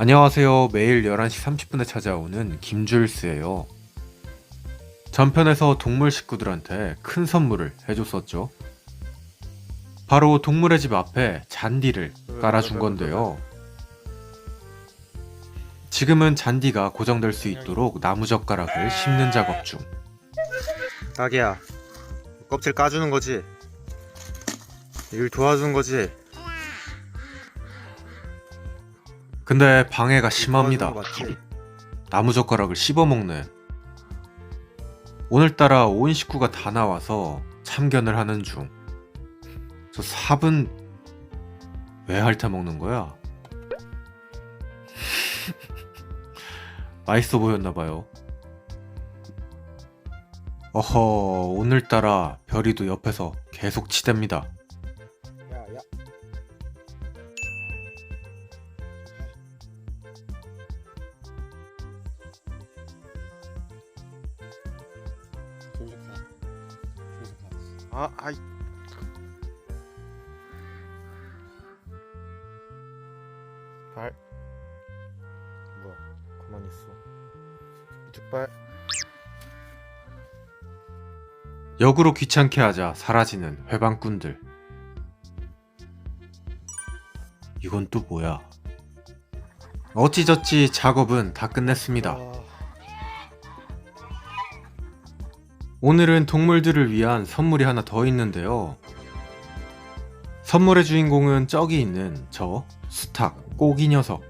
안녕하세요. 매일 11시 30분에 찾아오는 김줄스예요. 전편에서 동물 식구들한테 큰 선물을 해줬었죠. 바로 동물의 집 앞에 잔디를 깔아준 건데요. 지금은 잔디가 고정될 수 있도록 나무젓가락을 심는 작업 중. 딱이야 껍질 까주는 거지 일 도와주는 거지 근데 방해가 심합니다. 거 맞지? 나무젓가락을 씹어먹네. 오늘따라 온 식구가 다 나와서 참견을 하는 중. 저 삽은 왜 핥아먹는 거야? 맛있어 보였나봐요. 어허, 오늘따라 별이도 옆에서 계속 치댑니다. 아 아이 발 뭐야 가만히 있어 이쪽 발 역으로 귀찮게 하자 사라지는 회방꾼들. 이건 또 뭐야? 어찌저찌 작업은 다 끝냈습니다. 오늘은 동물들을 위한 선물이 하나 더 있는데요. 선물의 주인공은 저기 있는 저 수탉 꼬기 녀석.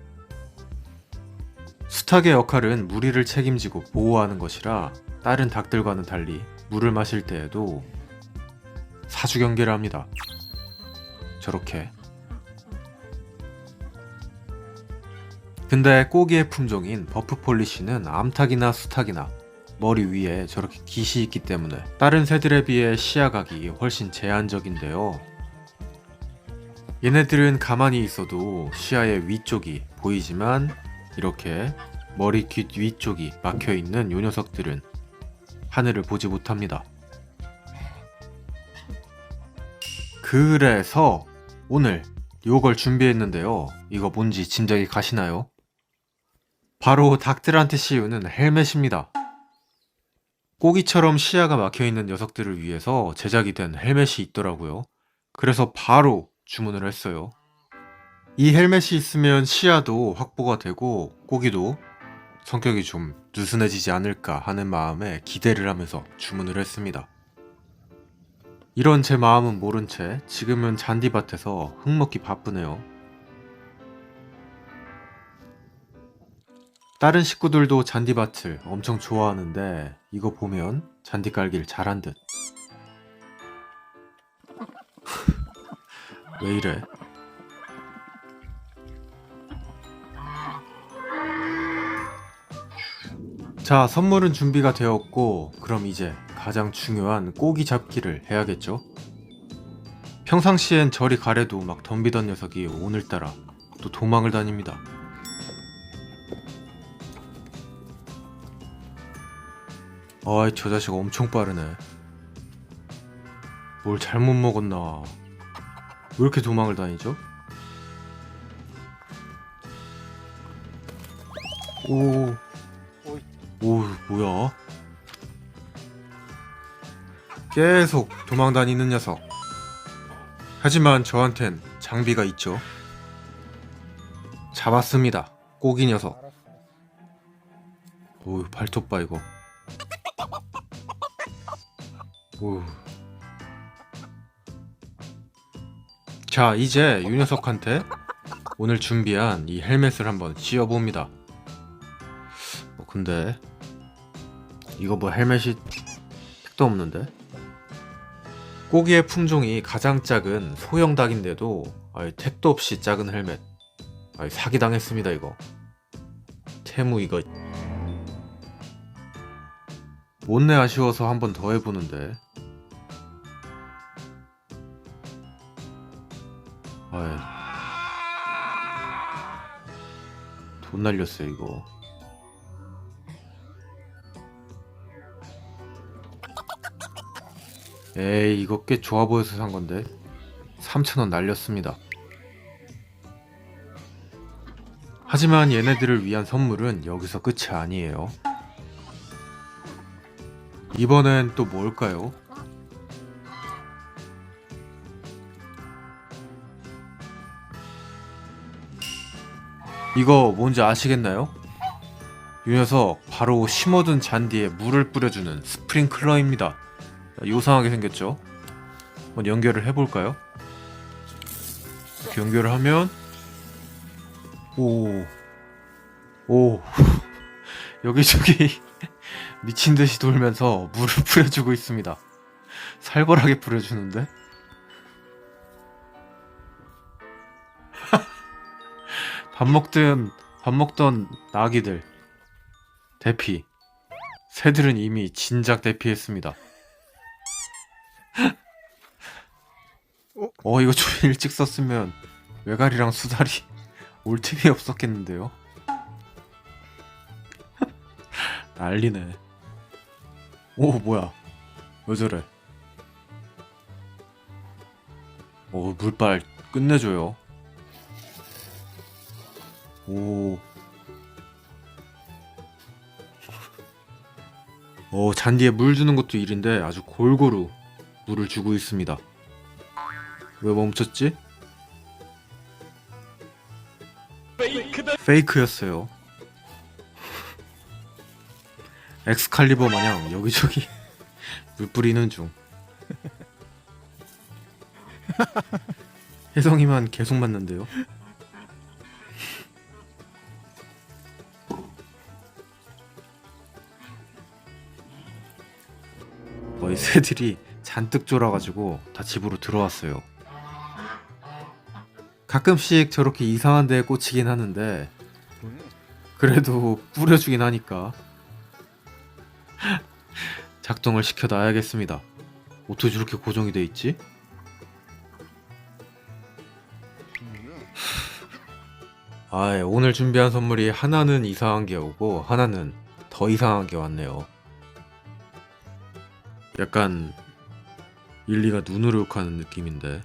수탉의 역할은 무리를 책임지고 보호하는 것이라 다른 닭들과는 달리 물을 마실 때에도 사주 경계를 합니다. 저렇게. 근데 꼬기의 품종인 버프 폴리시는 암탉이나 수탉이나 머리 위에 저렇게 깃이 있기 때문에 다른 새들에 비해 시야각이 훨씬 제한적인데요. 얘네들은 가만히 있어도 시야의 위쪽이 보이지만 이렇게 머리 귓 위쪽이 막혀 있는 요 녀석들은 하늘을 보지 못합니다. 그래서 오늘 요걸 준비했는데요. 이거 뭔지 짐작이 가시나요? 바로 닭들한테 씌우는 헬멧입니다. 꼬기처럼 시야가 막혀 있는 녀석들을 위해서 제작이 된 헬멧이 있더라고요. 그래서 바로 주문을 했어요. 이 헬멧이 있으면 시야도 확보가 되고 꼬기도 성격이 좀 느슨해지지 않을까 하는 마음에 기대를 하면서 주문을 했습니다. 이런 제 마음은 모른 채 지금은 잔디밭에서 흙 먹기 바쁘네요. 다른 식구들도 잔디밭을 엄청 좋아하는데 이거 보면 잔디 깔기를 잘한 듯. 왜 이래? 자, 선물은 준비가 되었고, 그럼 이제 가장 중요한 꼬기 잡기를 해야겠죠? 평상시엔 저리 가래도 막 덤비던 녀석이 오늘따라 또 도망을 다닙니다. 아이, 저 자식 엄청 빠르네. 뭘 잘못 먹었나. 왜 이렇게 도망을 다니죠? 오. 오, 뭐야? 계속 도망 다니는 녀석. 하지만 저한텐 장비가 있죠. 잡았습니다. 꼬기 녀석. 오, 발톱 봐 이거. 오. 자, 이제 유 녀석한테 오늘 준비한 이 헬멧을 한번 씌워봅니다. 어, 근데 이거 뭐 헬멧이 택도 없는데? 꼬기의 품종이 가장 작은 소형 닭인데도 아이, 택도 없이 작은 헬멧. 아이, 사기 당했습니다 이거. 태무 이거 못내 아쉬워서 한 번 더 해보는데. 아이. 돈 날렸어요, 이거. 에이, 이거 꽤 좋아 보여서 산 건데. 3,000원 날렸습니다. 하지만 얘네들을 위한 선물은 여기서 끝이 아니에요. 이번엔 또 뭘까요? 이거 뭔지 아시겠나요? 이 녀석 바로 심어둔 잔디에 물을 뿌려주는 스프링클러입니다. 요상하게 생겼죠? 한번 연결을 해볼까요? 이렇게 연결을 하면 오, 오, 여기저기 미친 듯이 돌면서 물을 뿌려주고 있습니다. 살벌하게 뿌려주는데? 밥 먹든 밥 먹던 나기들 대피 새들은 이미 진작 대피했습니다. 어? 어 이거 좀 일찍 썼으면 외가리랑 수달이 올 틈이 없었겠는데요. 난리네. 오 뭐야? 왜 저래? 오 물빨 끝내줘요. 오. 오 잔디에 물 주는 것도 일인데 아주 골고루 물을 주고 있습니다. 왜 멈췄지? 페이크였어요. 엑스칼리버 마냥 여기저기 물 뿌리는 중. 혜성이만 계속 맞는데요. 거의 새들이 잔뜩 졸아가지고 다 집으로 들어왔어요. 가끔씩 저렇게 이상한 데에 꽂히긴 하는데 그래도 뿌려주긴 하니까 작동을 시켜놔야겠습니다. 어떻게 저렇게 고정이 돼 있지? 아, 예, 오늘 준비한 선물이 하나는 이상한 게 오고 하나는 더 이상한 게 왔네요. 약간 일리가 눈으로 욕하는 느낌인데.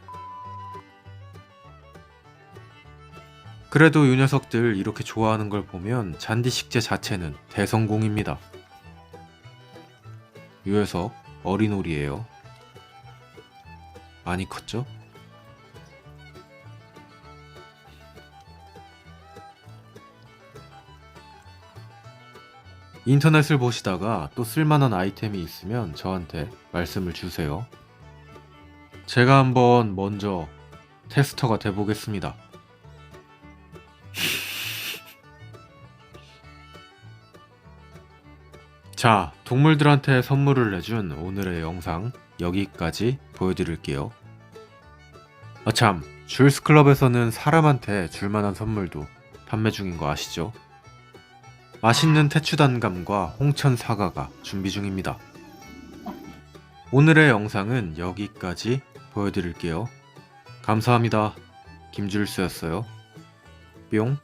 그래도 이 녀석들 이렇게 좋아하는 걸 보면 잔디 식재 자체는 대성공입니다. 이 녀석 어린오리예요. 많이 컸죠? 인터넷을 보시다가 또 쓸만한 아이템이 있으면 저한테 말씀을 주세요. 제가 한번 먼저 테스터가 돼 보겠습니다. 자, 동물들한테 선물을 내준 오늘의 영상 여기까지 보여드릴게요. 아참, 줄스 클럽에서는 사람한테 줄만한 선물도 판매 중인 거 아시죠? 맛있는 태추단감과 홍천 사과가 준비 중입니다. 오늘의 영상은 여기까지 보여드릴게요. 감사합니다. 김줄수였어요. 뿅.